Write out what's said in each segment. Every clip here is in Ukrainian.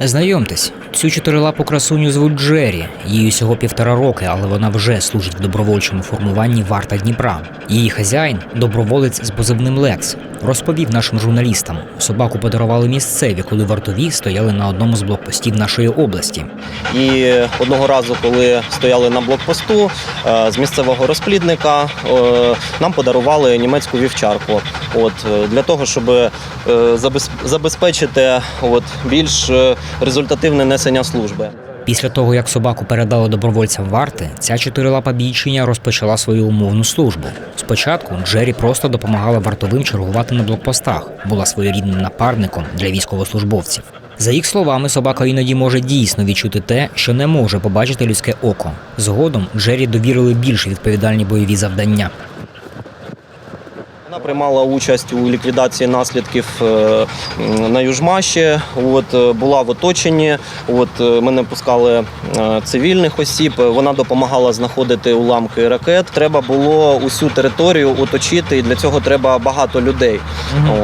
Знайомтесь, цю чотирилапу красуню звуть Джері. Їй усього півтора роки, але вона вже служить в добровольчому формуванні Варта Дніпра. Її хазяїн доброволець з позивним Лекс. Розповів нашим журналістам. Собаку подарували місцеві, коли вартові стояли на одному з блокпостів нашої області. І одного разу, коли стояли на блокпосту е, з місцевого розплідника, е, нам подарували німецьку вівчарку. От е, для того, щоб забез- забезпечити от більш результативне несення служби. Після того, як собаку передали добровольцям варти, ця чотирилапа бійчиня розпочала свою умовну службу. Спочатку Джері просто допомагала вартовим чергувати на блокпостах, була своєрідним напарником для військовослужбовців. За їх словами, собака іноді може дійсно відчути те, що не може побачити людське око. Згодом Джері довірили більш відповідальні бойові завдання. Вона приймала участь у ліквідації наслідків е, на Южмаші. От е, була в оточенні. От е, ми не пускали цивільних осіб. Вона допомагала знаходити уламки ракет. Треба було усю територію оточити, і для цього треба багато людей.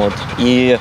От і е,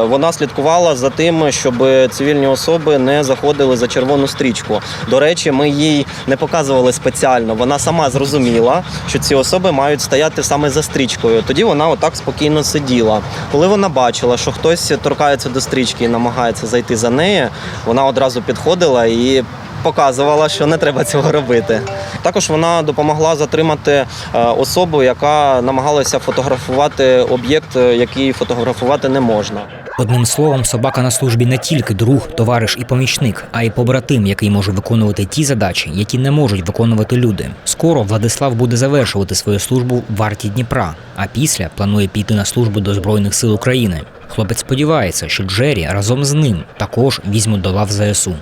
вона слідкувала за тим, щоб цивільні особи не заходили за червону стрічку. До речі, ми їй не показували спеціально. Вона сама зрозуміла, що ці особи мають стояти саме за стрічкою. Тоді вона отак спокійно сиділа. Коли вона бачила, що хтось торкається до стрічки і намагається зайти за нею, вона одразу підходила і. Показувала, що не треба цього робити. Також вона допомогла затримати е, особу, яка намагалася фотографувати об'єкт, е, який фотографувати не можна. Одним словом, собака на службі не тільки друг, товариш і помічник, а й побратим, який може виконувати ті задачі, які не можуть виконувати люди. Скоро Владислав буде завершувати свою службу в варті Дніпра, а після планує піти на службу до Збройних сил України. Хлопець сподівається, що Джері разом з ним також візьмуть до лав ЗСУ.